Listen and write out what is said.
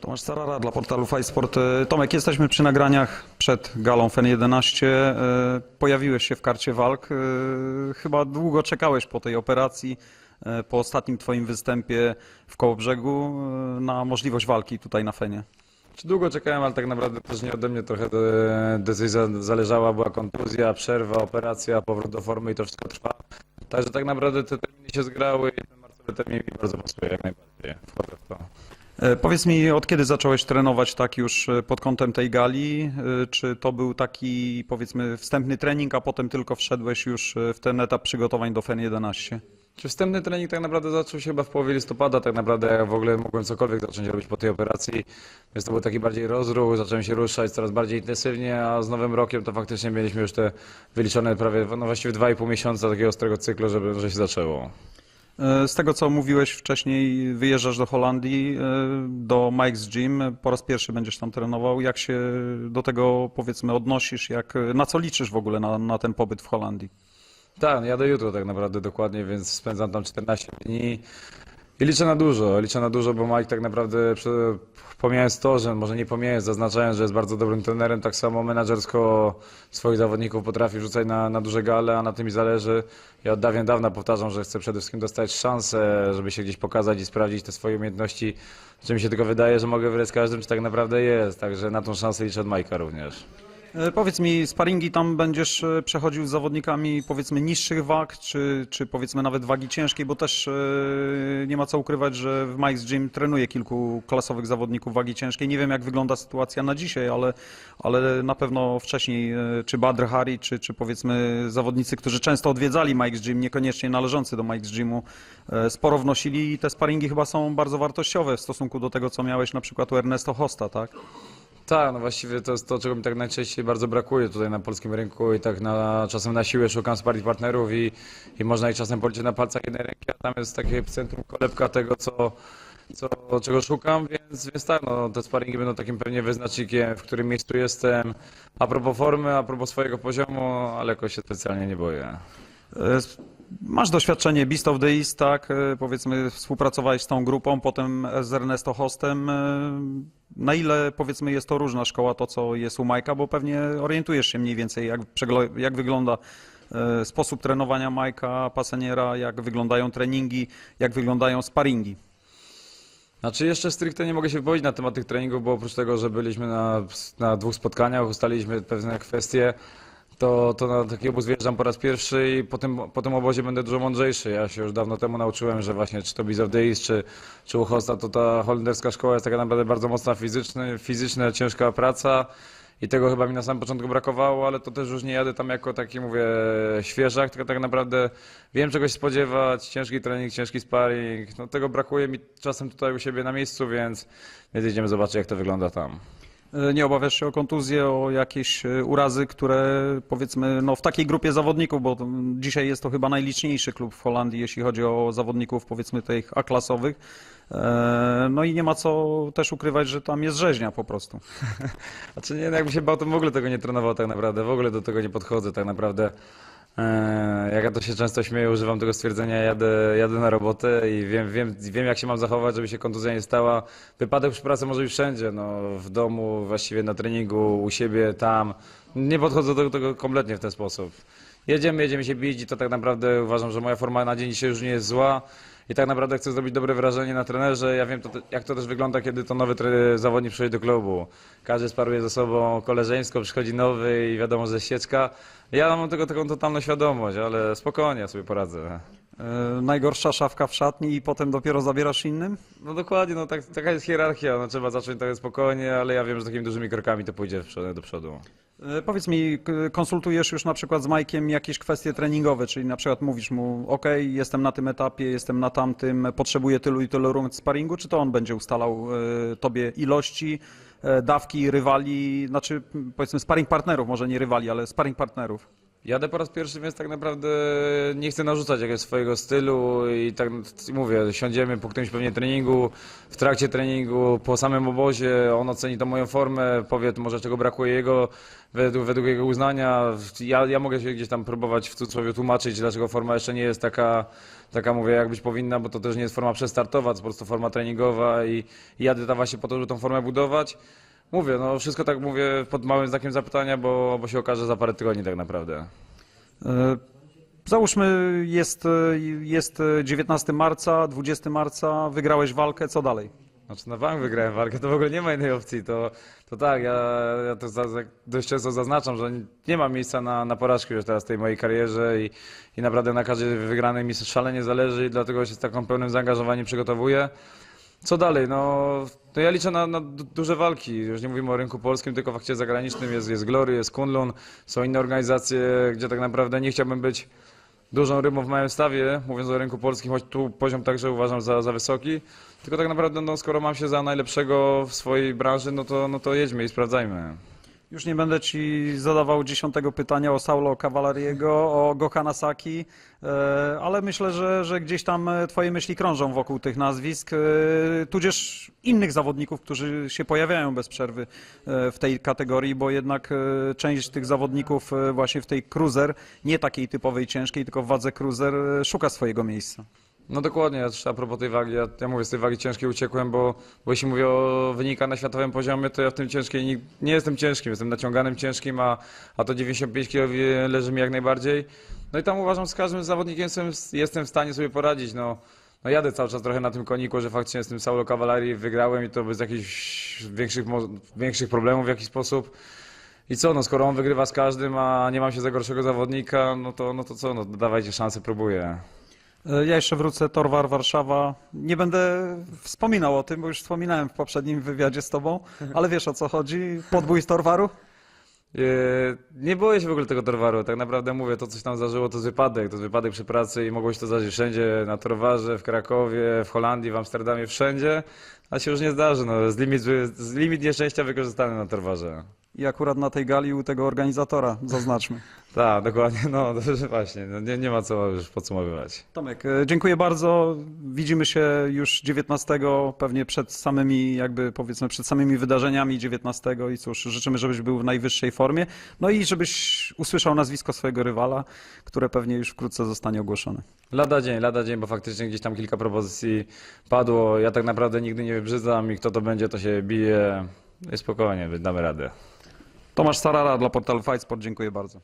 Tomasz Sarara dla portalu Fajsport. E, Tomek, jesteśmy przy nagraniach przed galą FEN 11. E, Pojawiłeś się w karcie walk. E, Chyba długo czekałeś po tej operacji, po ostatnim twoim występie w Kołobrzegu na możliwość walki tutaj na Fenie. Czy długo czekałem, ale tak naprawdę też nie ode mnie trochę de- decyzja zależała, była kontuzja, przerwa, operacja, powrót do formy i to wszystko trwa. Także tak naprawdę te terminy się zgrały i ten marcowy termin mi bardzo pasuje jak najbardziej. Wchodzę w to. E, Powiedz mi, od kiedy zacząłeś trenować tak już e, pod kątem tej gali? E, Czy to był taki, powiedzmy, wstępny trening, a potem tylko wszedłeś już e, w ten etap przygotowań do FEN 11? Czy wstępny trening tak naprawdę zaczął się chyba w połowie listopada, tak naprawdę ja w ogóle mogłem cokolwiek zacząć robić po tej operacji, więc to był taki bardziej rozruch, zacząłem się ruszać coraz bardziej intensywnie, a z nowym rokiem to faktycznie mieliśmy już te wyliczone prawie, no właściwie 2,5 miesiąca takiego ostrego cyklu, żeby, że się zaczęło. E, Z tego, co mówiłeś wcześniej, wyjeżdżasz do Holandii, e, do Mike's Gym. Po raz pierwszy będziesz tam trenował. Jak się do tego, powiedzmy, odnosisz? Jak, na co liczysz w ogóle na, na ten pobyt w Holandii? Tak, no jadę jutro tak naprawdę dokładnie, więc spędzam tam 14 dni i liczę na dużo, liczę na dużo, bo Mike tak naprawdę, pomijając to, że może nie pomijając, zaznaczając, że jest bardzo dobrym trenerem, tak samo menadżersko swoich zawodników potrafi wrzucać na, na duże gale, a na tym mi zależy. Ja od dawien dawna powtarzam, że chcę przede wszystkim dostać szansę, żeby się gdzieś pokazać i sprawdzić te swoje umiejętności, czy mi się tylko wydaje, że mogę wyrać z każdym, czy tak naprawdę jest, także na tą szansę liczę od Majka również. E, Powiedz mi, sparingi tam będziesz e, przechodził z zawodnikami, powiedzmy, niższych wag, czy, czy powiedzmy nawet wagi ciężkiej, bo też e, nie ma co ukrywać, że w Mike's Gym trenuje kilku klasowych zawodników wagi ciężkiej. Nie wiem, jak wygląda sytuacja na dzisiaj, ale, ale na pewno wcześniej, czy Badr Hari, czy, czy powiedzmy zawodnicy, którzy często odwiedzali Mike's Gym, niekoniecznie należący do Mike's Gymu, sporo wnosili i te sparingi chyba są bardzo wartościowe w stosunku do tego, co miałeś na przykład u Ernesto Hosta, tak? Tak, no właściwie to jest to, czego mi tak najczęściej bardzo brakuje tutaj na polskim rynku i tak na, czasem na siłę szukam sparring partnerów i, i można ich czasem policzyć na palcach jednej ręki, a tam jest takie centrum kolebka tego, co, co, czego szukam, więc, więc tak, no, te sparingi będą takim pewnie wyznacznikiem, w którym miejscu jestem, a propos formy, a propos swojego poziomu, ale jakoś się specjalnie nie boję. Masz doświadczenie Beast of the East, tak? E, Powiedzmy, współpracowałeś z tą grupą, potem z Ernesto Hostem. E, Na ile, powiedzmy, jest to różna szkoła, to co jest u Majka, bo pewnie orientujesz się mniej więcej, jak, jak wygląda e, sposób trenowania Majka Paseniera, jak wyglądają treningi, jak wyglądają sparingi. Znaczy jeszcze stricte nie mogę się wypowiedzieć na temat tych treningów, bo oprócz tego, że byliśmy na, na dwóch spotkaniach, ustaliliśmy pewne kwestie, to, to na taki obóz wjeżdżam po raz pierwszy i po tym, po tym obozie będę dużo mądrzejszy. Ja się już dawno temu nauczyłem, że właśnie czy to Beast of East, czy, czy u Hosta, to ta holenderska szkoła jest taka naprawdę bardzo mocna fizyczna, fizyczna, ciężka praca. I tego chyba mi na samym początku brakowało, ale to też już nie jadę tam jako taki, mówię, świeżak, tylko tak naprawdę wiem czego się spodziewać, ciężki trening, ciężki sparring, no tego brakuje mi czasem tutaj u siebie na miejscu, więc, więc jedziemy zobaczyć jak to wygląda tam. E, Nie obawiasz się o kontuzję, o jakieś e, urazy, które powiedzmy no, w takiej grupie zawodników, bo dzisiaj jest to chyba najliczniejszy klub w Holandii, jeśli chodzi o zawodników powiedzmy tych A-klasowych. E, No i nie ma co też ukrywać, że tam jest rzeźnia po prostu. Znaczy nie, no jakbym się bał, to w ogóle tego nie trenował tak naprawdę, w ogóle do tego nie podchodzę tak naprawdę. Eee, Jak ja to się często śmieję, używam tego stwierdzenia, jadę, jadę na robotę i wiem, wiem, wiem jak się mam zachować, żeby się kontuzja nie stała. Wypadek przy pracy może być wszędzie, no, w domu, właściwie na treningu, u siebie, tam. Nie podchodzę do tego kompletnie w ten sposób. Jedziemy, jedziemy się bić i to tak naprawdę uważam, że moja forma na dzień dzisiaj już nie jest zła. I tak naprawdę chcę zrobić dobre wrażenie na trenerze. Ja wiem, to, jak to też wygląda, kiedy to nowy zawodnik przychodzi do klubu. Każdy sparuje ze sobą koleżeńsko, przychodzi nowy i wiadomo, że ścieczka. Ja mam tego taką totalną świadomość, ale spokojnie, ja sobie poradzę. E, Najgorsza szafka w szatni i potem dopiero zabierasz innym? No dokładnie, no tak, taka jest hierarchia. No, trzeba zacząć trochę spokojnie, ale ja wiem, że takimi dużymi krokami to pójdzie do przodu. E, Powiedz mi, konsultujesz już na przykład z Majkiem jakieś kwestie treningowe, czyli na przykład mówisz mu, ok, jestem na tym etapie, jestem na tamtym, potrzebuję tylu i tylu rund sparingu, czy to on będzie ustalał e, tobie ilości, dawki, rywali, znaczy powiedzmy sparring partnerów, może nie rywali, ale sparring partnerów. Jadę po raz pierwszy, więc tak naprawdę nie chcę narzucać jakiegoś swojego stylu i tak mówię, siądziemy po którymś pewnie treningu, w trakcie treningu, po samym obozie, on oceni tą moją formę, powie może czego brakuje jego, według, według jego uznania. Ja, ja mogę się gdzieś tam próbować w cudzysłowie tłumaczyć, dlaczego forma jeszcze nie jest taka, taka mówię, jak być powinna, bo to też nie jest forma przestartowa, to po prostu forma treningowa i, jadę tam właśnie po to, żeby tą formę budować. Mówię, no wszystko tak mówię pod małym znakiem zapytania, bo, bo się okaże za parę tygodni tak naprawdę. E, Załóżmy, jest, jest 19 marca, 20 marca, wygrałeś walkę, co dalej? Znaczy na bank wygrałem walkę, to w ogóle nie ma innej opcji. To, to tak, ja, ja to za, dość często zaznaczam, że nie ma miejsca na, na porażkę już teraz w tej mojej karierze i, i naprawdę na każdej wygranej mi szalenie zależy i dlatego się z taką pełnym zaangażowaniem przygotowuję. Co dalej? No, no ja liczę na, na du- duże walki. Już nie mówimy o rynku polskim, tylko w akcie zagranicznym jest, jest Glory, jest Kunlun, są inne organizacje, gdzie tak naprawdę nie chciałbym być dużą rybą w małym stawie, mówiąc o rynku polskim, choć tu poziom także uważam za, za wysoki. Tylko tak naprawdę, no, skoro mam się za najlepszego w swojej branży, no to, no to jedźmy i sprawdzajmy. Już nie będę ci zadawał dziesiątego pytania o Saulo Cavallariego, o Gohana Saki, e, ale myślę, że, że gdzieś tam e, twoje myśli krążą wokół tych nazwisk, e, tudzież innych zawodników, którzy się pojawiają bez przerwy w tej kategorii, bo jednak część tych zawodników właśnie w tej cruiser, nie takiej typowej ciężkiej, tylko w wadze cruiser szuka swojego miejsca. No dokładnie, ja a propos tej wagi, ja, ja mówię, z tej wagi ciężkiej uciekłem, bo, bo jeśli mówię o wynikach na światowym poziomie, to ja w tym ciężkiej nie, nie jestem ciężkim, jestem naciąganym ciężkim, a, a to 95 kg leży mi jak najbardziej. No i tam uważam, z każdym zawodnikiem jestem, jestem w stanie sobie poradzić, no. No jadę cały czas trochę na tym koniku, że faktycznie z tym Saulo Cavallari wygrałem i to bez jakichś większych, większych problemów w jakiś sposób. I co, no skoro on wygrywa z każdym, a nie mam się za gorszego zawodnika, no to, no to co, no dawajcie szansę, próbuję. E, Ja jeszcze wrócę, Torwar Warszawa. Nie będę wspominał o tym, bo już wspominałem w poprzednim wywiadzie z tobą, ale wiesz o co chodzi? Podbój z Torwaru? E, Nie boję się w ogóle tego torwaru. Tak naprawdę mówię, to coś tam zdarzyło, to jest wypadek. To jest wypadek przy pracy i mogło się to zdarzyć wszędzie, na torwarze, w Krakowie, w Holandii, w Amsterdamie, wszędzie. A się już nie zdarzy. No, z, limit, z limit nieszczęścia wykorzystany na torwarze. I akurat na tej gali u tego organizatora, zaznaczmy. Tak, dokładnie. No, właśnie. No, nie, nie ma co już podsumowywać. Tomek, e, dziękuję bardzo. Widzimy się już 19, pewnie przed samymi, jakby powiedzmy, przed samymi wydarzeniami 19 i cóż, życzymy, żebyś był w najwyższej formie. No i żebyś usłyszał nazwisko swojego rywala, które pewnie już wkrótce zostanie ogłoszone. Lada dzień, lada dzień, bo faktycznie gdzieś tam kilka propozycji padło. Ja tak naprawdę nigdy nie wybrzydzam i kto to będzie, to się bije. Spokojnie, damy radę. Tomasz Sarara dla portalu Fight Sport, dziękuję bardzo.